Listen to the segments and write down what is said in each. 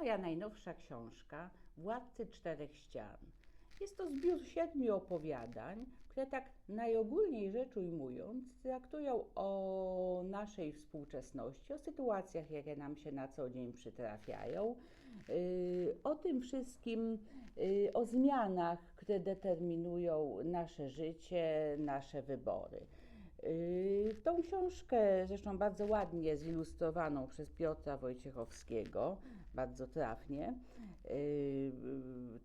najnowsza książka Władcy Czterech Ścian. Jest to zbiór siedmiu opowiadań, które tak najogólniej rzecz ujmując traktują o naszej współczesności, o sytuacjach, jakie nam się na co dzień przytrafiają, yy, o tym wszystkim, yy, o zmianach, które determinują nasze życie, nasze wybory. Yy, Tą książkę, zresztą bardzo ładnie zilustrowaną przez Piotra Wojciechowskiego, bardzo trafnie, yy,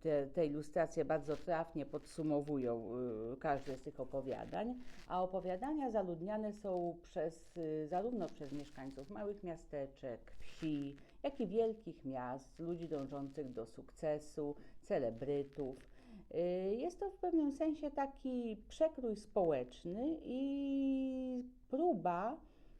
te, te ilustracje bardzo trafnie podsumowują yy, każde z tych opowiadań, a opowiadania zaludniane są przez, yy, zarówno przez mieszkańców małych miasteczek, wsi, jak i wielkich miast, ludzi dążących do sukcesu, celebrytów. Y, Jest to w pewnym sensie taki przekrój społeczny i próba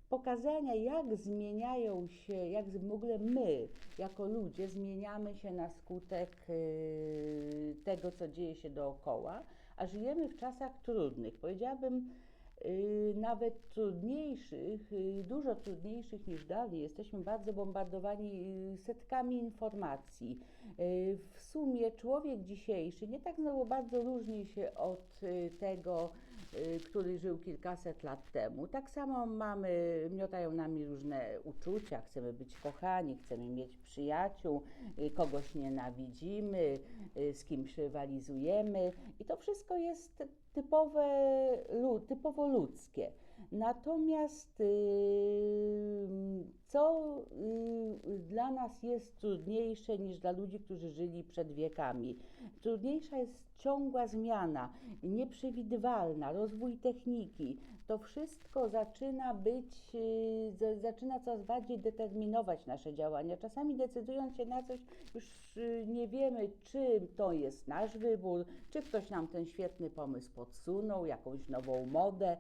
pokazania, jak zmieniają się, jak w ogóle my, jako ludzie, zmieniamy się na skutek y, tego, co dzieje się dookoła, a żyjemy w czasach trudnych. Powiedziałabym, y, nawet trudniejszych, y, dużo trudniejszych niż dawniej. Jesteśmy bardzo bombardowani setkami informacji. W sumie człowiek dzisiejszy nie tak znowu bardzo różni się od tego, który żył kilkaset lat temu. Tak samo mamy, miotają nami różne uczucia, chcemy być kochani, chcemy mieć przyjaciół, y, kogoś nienawidzimy, y, z kimś rywalizujemy i to wszystko jest typowe, typowo ludzkie. Natomiast y, co y, dla nas jest trudniejsze niż dla ludzi, którzy żyli przed wiekami? Trudniejsza jest ciągła zmiana, nieprzewidywalna, rozwój techniki. To wszystko zaczyna być, y, za- zaczyna coraz bardziej determinować nasze działania. Czasami decydując się na coś, już y, nie wiemy, czy to jest nasz wybór, czy ktoś nam ten świetny pomysł podsunął, jakąś nową modę.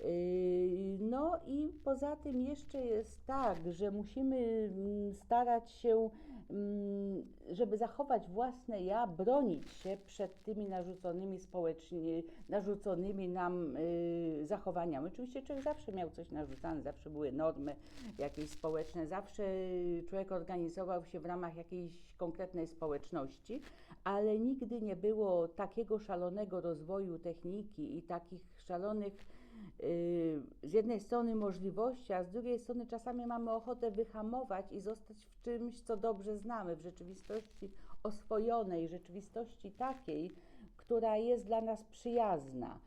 Yy, No i poza tym jeszcze jest tak, że musimy mm, starać się, mm, żeby zachować własne ja, bronić się przed tymi narzuconymi społecznie, narzuconymi nam yy, zachowaniami. Oczywiście człowiek zawsze miał coś narzucane, zawsze były normy jakieś społeczne, zawsze człowiek organizował się w ramach jakiejś konkretnej społeczności, ale nigdy nie było takiego szalonego rozwoju techniki i takich szalonych y, z jednej strony możliwości, a z drugiej strony czasami mamy ochotę wyhamować i zostać w czymś, co dobrze znamy, w rzeczywistości oswojonej, rzeczywistości takiej, która jest dla nas przyjazna.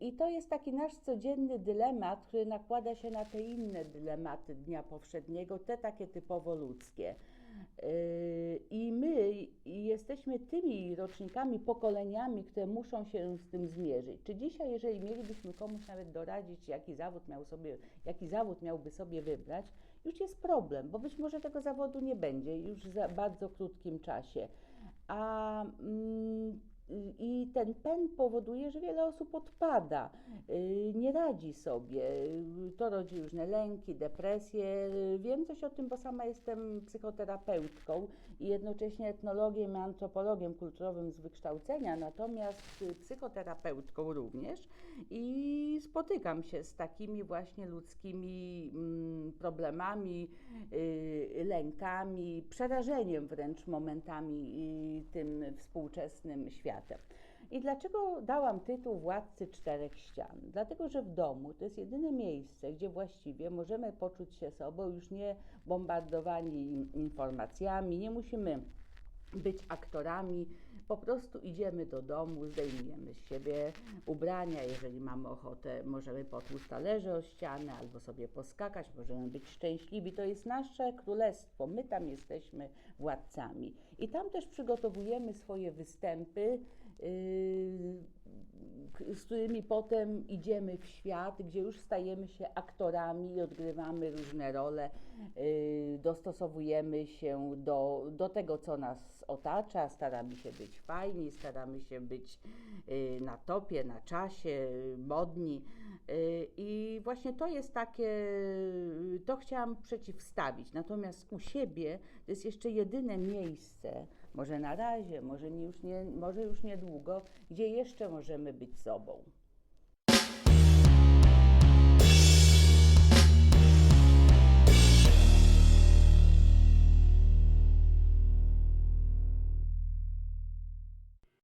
I to jest taki nasz codzienny dylemat, który nakłada się na te inne dylematy dnia powszedniego, te takie typowo ludzkie. I my jesteśmy tymi rocznikami, pokoleniami, które muszą się z tym zmierzyć. Czy dzisiaj, jeżeli mielibyśmy komuś nawet doradzić, jaki zawód, miał sobie, jaki zawód miałby sobie wybrać, już jest problem, bo być może tego zawodu nie będzie już za bardzo krótkim czasie. A mm, i ten pęd powoduje, że wiele osób odpada, y, nie radzi sobie. To rodzi różne lęki, depresje. Wiem coś o tym, bo sama jestem psychoterapeutką i jednocześnie etnologiem i antropologiem kulturowym z wykształcenia, natomiast psychoterapeutką również i spotykam się z takimi właśnie ludzkimi mm, problemami, y, lękami, przerażeniem wręcz momentami y, tym współczesnym światem. I dlaczego dałam tytuł Władcy Czterech Ścian? Dlatego, że w domu to jest jedyne miejsce, gdzie właściwie możemy poczuć się sobą, już nie bombardowani informacjami, nie musimy być aktorami, po prostu idziemy do domu, zdejmujemy z siebie ubrania, jeżeli mamy ochotę, możemy potłuc talerze o ścianę albo sobie poskakać, możemy być szczęśliwi. To jest nasze królestwo, my tam jesteśmy władcami. I tam też przygotowujemy swoje występy, z którymi potem idziemy w świat, gdzie już stajemy się aktorami i odgrywamy różne role, yy, dostosowujemy się do, do tego, co nas otacza, staramy się być fajni, staramy się być yy, na topie, na czasie, modni. I właśnie to jest takie, to chciałam przeciwstawić. Natomiast u siebie to jest jeszcze jedyne miejsce, może na razie, może, nie już, nie, może już niedługo, gdzie jeszcze możemy być sobą.